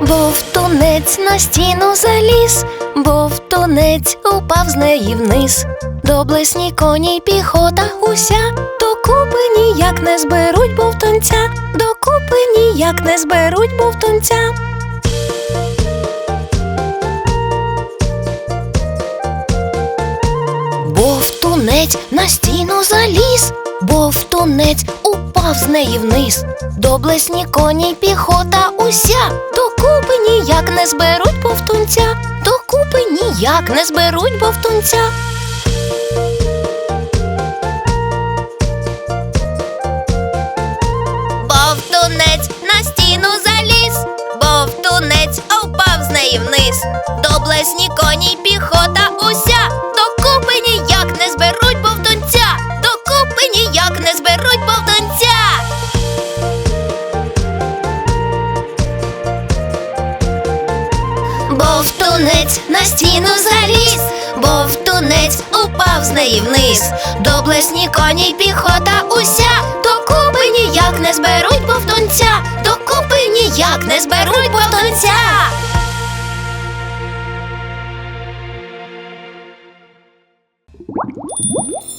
Вовтунець на стіну заліз, Вовтунець упав з неї вниз. Доблесні коні й піхота уся, докупи ніяк не зберуть бовтунця, докупи ніяк не зберуть бовтунця. Бовтунець на стіну заліз, Бовтунець упав з неї вниз. Доблесні коні піхота уся, докупи ніяк не зберуть бовтунця, докупи ніяк не зберуть бовтунця. Бовтунець на стіну заліз, Бовтунець упав з неї вниз. Доблесні коні піхота уся, Вовтунець на стіну заліз, Вовтунець упав з неї вниз. Доблесні коні й піхота уся, докупи ніяк не зберуть повтунця, докупи ніяк не зберуть повтунця. you